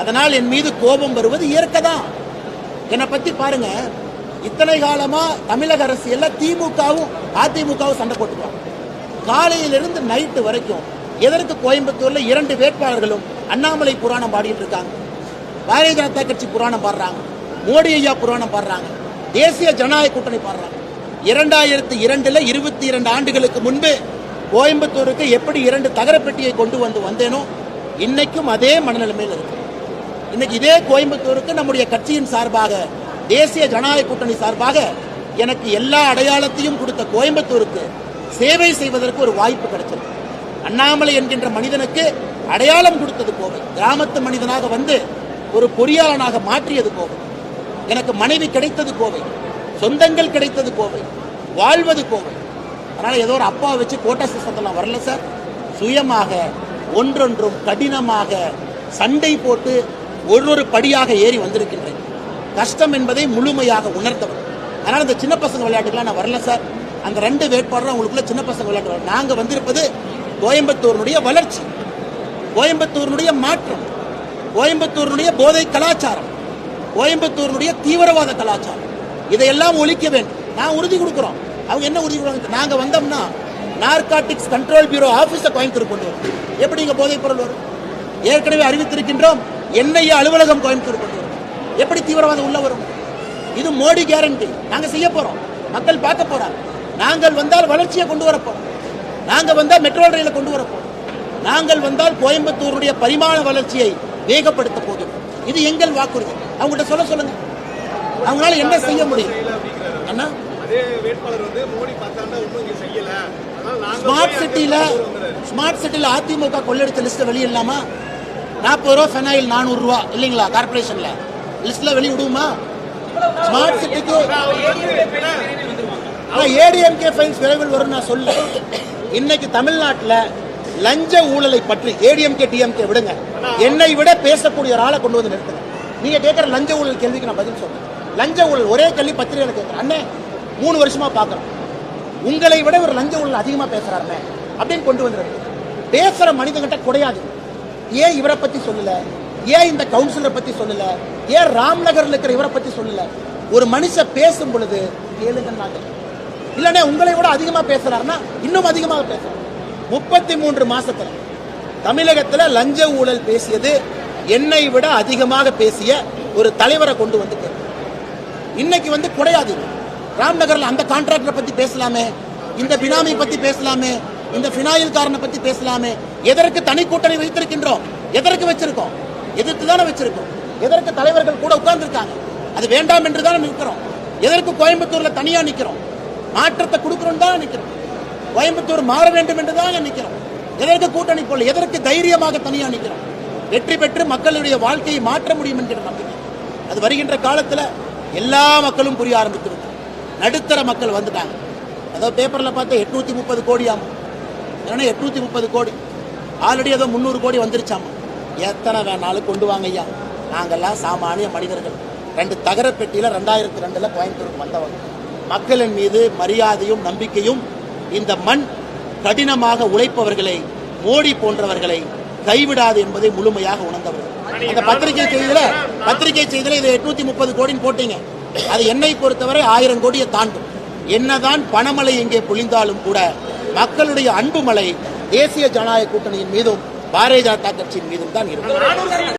அதனால் என் மீது கோபம் வருவது இயற்கை தான் என்னை பத்தி பாருங்க. இத்தனை காலமா தமிழக அரசியல்ல திமுகவும் அதிமுகவும் சண்டை போட்டுக்குவாங்க. காலையிலிருந்து நைட்டு வரைக்கும் எதற்கு கோயம்புத்தூர்ல இரண்டு வேட்பாளர்களும் அண்ணாமலை புராணம் பாடிட்டு இருக்காங்க. பாரதிய ஜனதா கட்சி புராணம் பாடுறாங்க. மோடி ஐயா புராணம் பாடுறாங்க. தேசிய ஜனநாயக கூட்டணி பாடுறாங்க. இரண்டாயிரத்தி இரண்டுல இருபத்தி இரண்டு ஆண்டுகளுக்கு முன்பு கோயம்புத்தூருக்கு எப்படி இரண்டு தகரப்பெட்டியை கொண்டு வந்து வந்தேனோ இன்னைக்கும் அதே மனநிலைமையில் இருக்கு. இன்னைக்கு இதே கோயம்புத்தூருக்கு நம்முடைய கட்சியின் சார்பாக தேசிய ஜனநாயக கூட்டணி சார்பாக எனக்கு எல்லா அடையாளத்தையும் கொடுத்த கோயம்புத்தூருக்கு சேவை செய்வதற்கு ஒரு வாய்ப்பு கிடைச்சது அண்ணாமலை என்கின்ற மனிதனுக்கு அடையாளம் கொடுத்தது கோவை. கிராமத்து மனிதனாக வந்து ஒரு பொறியாளனாக மாற்றியது கோவை. எனக்கு மனைவி கிடைத்தது கோவை. சொந்தங்கள் கிடைத்தது கோவை. வாழ்வது கோவை. அதனால ஏதோ ஒரு அப்பா வச்சு கோட்டா சிஸ்டத்தெல்லாம் வரல சார். சுயமாக ஒன்றொன்றும் கடினமாக சண்டை போட்டு ஒரு ஒரு படியாக ஏறி வந்திருக்கின்றேன். கஷ்டம் என்பதை முழுமையாக உணர்ந்தவர். அதனால் இந்த சின்ன பசங்க விளையாட்டுக்கெல்லாம் நான் வரல சார். அந்த ரெண்டு வேட்பாளரும் அவங்களுக்குள்ள சின்ன பசங்க விளையாட்டு நாங்கள் வந்திருப்பது கோயம்புத்தூரினுடைய வளர்ச்சி கோயம்புத்தூரினுடைய மாற்றம் கோயம்புத்தூரினுடைய போதை கலாச்சாரம் கோயம்புத்தூரினுடைய தீவிரவாத கலாச்சாரம். இதையெல்லாம் ஒழிக்க வேண்டும். நான் உறுதி கொடுக்குறோம். அவங்க என்ன உறுதி கொடுக்குறாங்க? நாங்கள் வந்தோம்னா நார்காட்டிக்ஸ் கண்ட்ரோல் பியூரோ ஆஃபீஸை கோயம்புத்தூர் கொண்டு வரும். எப்படி இங்கே போதைப் பொருள் வரும்? ஏற்கனவே அறிவித்திருக்கின்றோம். என்ஐஏ அலுவலகம் கோயம்புத்தூர் கொண்டு வரும். எப்படி தீவிரவாதம் உள்ள வரும்? இது மோடி கேரண்டி நாங்க செய்ய போறோம். மக்கள் பார்க்க போறாங்க. நாங்கள் வந்தால் வளர்ச்சியை கொண்டு வர போறோம். நாங்க வந்தால் மெட்ரோ ரயிலை கொண்டு வர போறோம். நாங்கள் வந்தால் கோயம்புத்தூருடைய பரிமாண வளர்ச்சியை வேகப்படுத்த போகிறோம் இது எங்கள் வாக்குறுதி. அவங்கள்ட்ட சொல்ல சொல்லுங்க. அவங்களால என்ன செய்ய முடியும்? அண்ணா? ஸ்மார்ட் வந்துடுறாரு. ஸ்மார்ட் சிட்டில அதிமுக கொள்ளடிச்ச லிஸ்ட்டை வெளியிடலாமா? நாற்பது ரூபா ஃபெனாயில் நானூறு ரூபா இல்லைங்களா கார்பரேஷன்ல லிஸ்ட்ல வெளியிடுமா ஸ்மார்ட் சிட்டிக்கு ஏடிஎம்கே ஃபைல்ஸ் விரைவில் வரும் நான் சொல்ல இன்னைக்கு தமிழ்நாட்டில் லஞ்ச ஊழலை பற்றி ஏடிஎம்கே டிஎம்கே விடுங்க. என்னை விட பேசக்கூடிய ஒரு ஆளை கொண்டு வந்து நிறுத்துங்க. நீங்க கேட்கிற லஞ்ச ஊழல் கேள்விக்கு நான் பதில் சொல்றேன். லஞ்ச ஊழல் ஒரே கேள்வி பத்திரிகையில கேட்கிறேன் அண்ணே மூணு வருஷமா பார்க்குறோம். உங்களை விட ஒரு லஞ்ச ஊழல் அதிகமா பேசுறாருமே அப்படின்னு கொண்டு வந்துருக்கு பேசுற மனிதங்கிட்ட குறையாது ஏன் இவரை பத்தி சொல்லல? ஏன் இந்த கவுன்சிலரை பத்தி சொல்லல? ஏன் ராம்நகர்ல இருக்கிற இவரை பத்தி சொல்லல? ஒரு மனுஷன் பேசும் பொழுது கேளுங்கன்னாங்க. இல்லனே உங்களை விட அதிகமா பேசுறாருன்னா இன்னும் அதிகமாக பேசுறாரு. முப்பத்தி மூன்று மாசத்துல தமிழகத்துல லஞ்ச ஊழல் பேசியது என்னை விட அதிகமாக பேசிய ஒரு தலைவரை கொண்டு வந்து இன்னைக்கு வந்து குறையாது. ராம்நகர்ல அந்த கான்ட்ராக்டரை பத்தி பேசலாமே இந்த பினாமி பத்தி பேசலாமே இந்த பினாயில் காரனை பத்தி பேசலாமே. எதற்கு தனி கூட்டணி வைத்திருக்கின்றோம்? எதற்கு வச்சிருக்கோம்? எதிர்த்து தானே வச்சிருக்கோம். எதற்கு தலைவர்கள் கூட உட்கார்ந்துருக்காங்க? அது வேண்டாம் என்று தானே நிற்கிறோம். எதற்கு கோயம்புத்தூர்ல தனியா நிற்கிறோம்? மாற்றத்தை கொடுக்கிறோம் தான் நிற்கிறோம். கோயம்புத்தூர் மாற வேண்டும் என்று தான் நிற்கிறோம். எதற்கு கூட்டணி போல? எதற்கு தைரியமாக தனியா நிற்கிறோம்? வெற்றி பெற்று மக்களுடைய வாழ்க்கையை மாற்ற முடியும் என்கிற நம்பிக்கை. அது வருகின்ற காலத்தில் எல்லா மக்களும் புரிய ஆரம்பித்து நடுத்தர மக்கள் வந்துட்டாங்க. அதோ பேப்பர்ல பார்த்தா எட்நூத்தி முப்பது கோடியாம் ஏன்னா எட்நூத்தி முப்பது கோடி. ஆல்ரெடி ஏதோ முந்நூறு கோடி வந்துருச்சாமா? எத்தனை வேணாலும் கொண்டு வாங்க ஐயா. நாங்கெல்லாம் சாமானிய மனிதர்கள். ரெண்டு தகர பெட்டியில் ரெண்டாயிரத்தி ரெண்டுல கோயம்புத்தூருக்கு வந்தவங்க. மக்களின் மீது மரியாதையும் நம்பிக்கையும் இந்த மண் கடினமாக உழைப்பவர்களை மோடி போன்றவர்களை கைவிடாது என்பதை முழுமையாக உணர்ந்தவர்கள். அந்த பத்திரிகை செய்தியில பத்திரிகை செய்தியில இதை எட்நூத்தி முப்பது கோடின்னு போட்டீங்க. அது என்னை பொறுத்தவரை ஆயிரம் கோடியை தாண்டும். என்னதான் பணமலை எங்கே பொழிந்தாலும் கூட மக்களுடைய அன்பு மலை தேசிய ஜனநாயக கூட்டணியின் மீதும் பாரதிய ஜனதா கட்சியின் மீதும் தான் இருக்கும்.